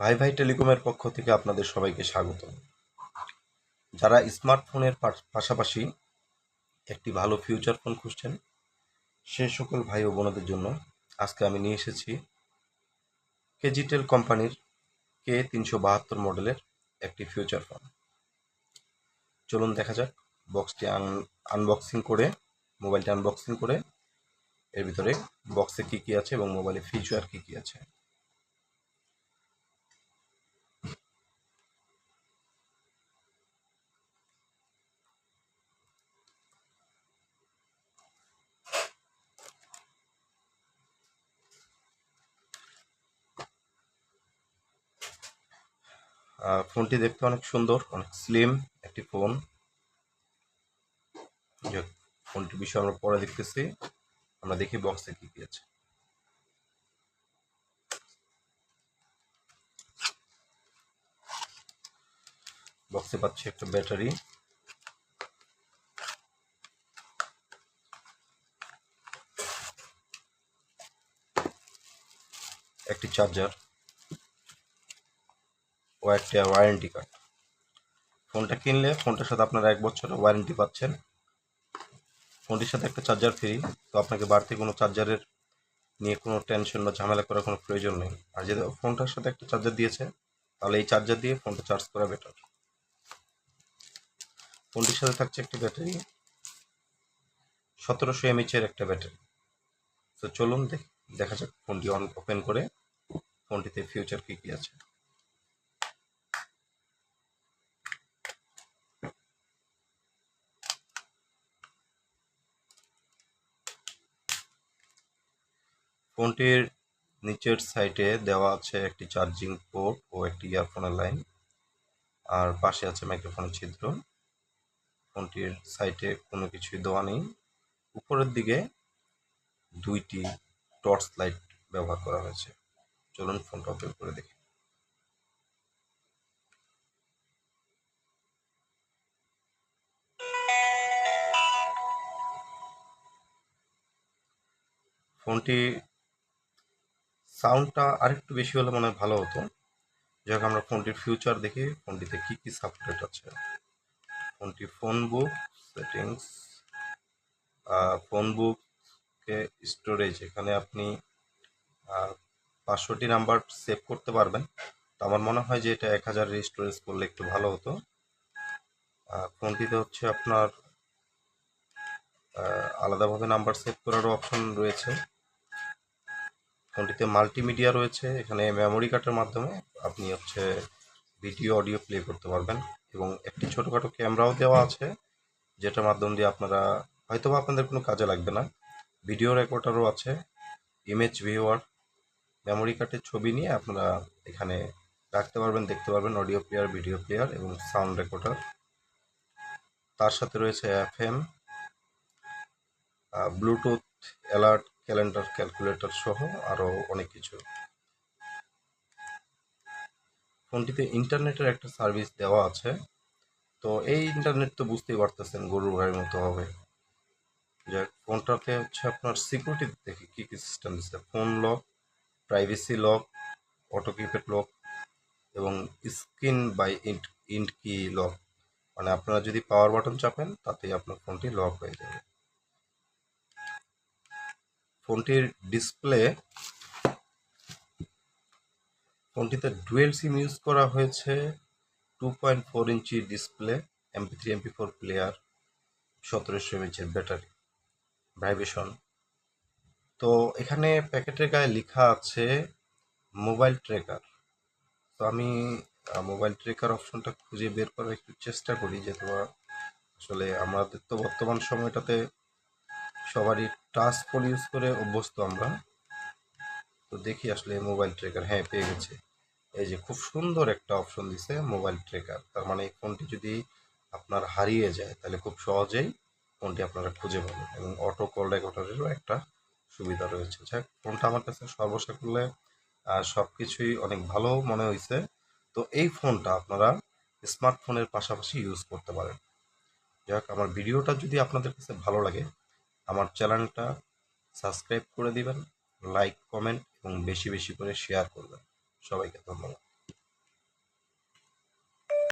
ভাই ভাই টেলিকমের পক্ষ থেকে আপনাদের সবাইকে স্বাগত। যারা স্মার্টফোনের পাশাপাশি একটি ভালো ফিউচার ফোন খুঁজছেন, সে সকল ভাই ও বোনদের জন্য আজকে আমি নিয়ে এসেছি কেজিটেল কোম্পানির কে তিনশো বাহাত্তর মডেলের একটি ফিউচার ফোন। চলুন দেখা যাক, বক্সটি আনবক্সিং করে, মোবাইলটি আনবক্সিং করে, এর ভিতরে বক্সে কী কী আছে এবং মোবাইলে ফিচার কী কী আছে। ফোনটি দেখতে অনেক সুন্দর অনেক স্লিম একটি ফোন যাক, ফোনটির বিষয়ে আমরা পরে দেখতেছি। আমরা দেখি বক্সে কি কি আছে। বক্সে পাচ্ছি একটা ব্যাটারি একটি চার্জার ও একটা ওয়ারেন্টি কার্ড ফোনটা কিনলে ফোনটার সাথে আপনারা এক বছরের ওয়ারেন্টি পাচ্ছেন। ফোনটির সাথে একটা চার্জার ফ্রি তো আপনাকে বাড়তি কোনো চার্জারের নিয়ে কোনো টেনশন বা ঝামেলা করার কোনো প্রয়োজন নেই। আর যদি ফোনটার সাথে একটা চার্জার দিয়েছে, তাহলে এই চার্জার দিয়ে ফোনটা চার্জ করা বেটার ফোনটির সাথে থাকছে একটি ব্যাটারি সতেরোশো এমএচের একটা ব্যাটারি তো চলুন দেখ, দেখা যাক ফোনটি অন ওপেন করে ফোনটিতে ফিউচার কী কী আছে। ফোনটির নিচের সাইডে দেওয়া আছে একটি চার্জিং পোর্ট ও একটি ইয়ারফোনের লাইন। আর পাশে আছে মাইক্রোফোনের ছিদ্র। ফোনটির সাইডে কোনো কিছুই দেওয়া নেই। উপরের দিকে দুইটি টর্চ লাইট ব্যবহার করা হয়েছে। চলুন ফোনটা ওপেন করে দেখি। ফোনটি সাউন্ডটা আরেকটু বেশি হলে মনে হয় ভালো হতো। যাক আমরা ফোনটির ফিউচার দেখি, ফোনটিতে কি কি সাপোর্টেড আছে। ফোনটি ফোন বুক সেটিংস ফোন বুকে স্টোরেজ এখানে আপনি পাঁচশোটি নাম্বার সেভ করতে পারবেন। তো আমার মনে হয় যে এটা এক হাজারের স্টোরেজ করলে একটু ভালো হতো। ফোনটিতে হচ্ছে আপনার আলাদাভাবে নাম্বার সেভ করারও অপশন রয়েছে। ফোনটিতে মাল্টিমিডিয়া রয়েছে। এখানে মেমোরি কার্ডের মাধ্যমে আপনি হচ্ছে ভিডিও অডিও প্লে করতে পারবেন এবং একটি ছোটোখাটো ক্যামেরাও দেওয়া আছে, যেটার মাধ্যম দিয়ে আপনারা হয়তো আপনাদের কোনো কাজে লাগবে না। ভিডিও রেকর্ডারও আছে ইমেজ ভিউয়ার মেমোরি কার্ডের ছবি নিয়ে আপনারা এখানে রাখতে পারবেন, দেখতে পারবেন অডিও প্লেয়ার ভিডিও প্লেয়ার এবং সাউন্ড রেকর্ডার তার সাথে রয়েছে F M bluetooth alert calendar calculator সহ আরও অনেক কিছু। ফোনটিতে ইন্টারনেটের একটা সার্ভিস দেওয়া আছে। তো এই ইন্টারনেট তো বুঝতেই পারতেছেন গরুর গাড়ির মতো হবে। যাক ফোনটাতে হচ্ছে আপনার সিকিউরিটি দেখি কী কী সিস্টেম দিচ্ছে phone lock privacy lock auto keypad lock এবং স্ক্রিন বাই ইন্ট ইন্ট কি লক মানে আপনারা যদি পাওয়ার বাটন চাপেন, তাতেই আপনার ফোনটি লক হয়ে যাবে। ফোনটির ডিসপ্লে, ফোনটিতে ডুয়েল সিম ইউজ করা হয়েছে two point four inch display MP three MP four player সতেরোশো এমএচের ব্যাটারি ভাইব্রেশন তো এখানে প্যাকেটের গায়ে লেখা আছে মোবাইল ট্রেকার তো আমি মোবাইল ট্রেকার অপশনটা খুঁজে বের করার একটু চেষ্টা করি যে তোমার, আসলে আমাদের তো বর্তমান সময়টাতে সবারই টাচ ফোন ইউজ করে অভ্যস্ত আমরা তো দেখি আসলে মোবাইল ট্রেকার হ্যাঁ পেয়ে গেছে এই যে খুব সুন্দর একটা অপশন দিছে মোবাইল ট্রেকার তার মানে এই ফোনটি যদি আপনার হারিয়ে যায় তাহলে খুব সহজেই ফোনটি আপনারা খুঁজে পাবেন এবং অটো কল রেকর্ডারেরও একটা সুবিধা রয়েছে যাক ফোনটা আমার কাছে সর্বসাকুল্যে সব কিছুই অনেক ভালো মনে হয়েছে তো এই ফোনটা আপনারা স্মার্টফোনের পাশাপাশি ইউজ করতে পারেন যাক আমার ভিডিওটা যদি আপনাদের কাছে ভালো লাগে আমার চ্যানেলটা সাবস্ক্রাইব করে দিবেন, লাইক, কমেন্ট এবং বেশি বেশি করে শেয়ার করবেন। সবাইকে ধন্যবাদ।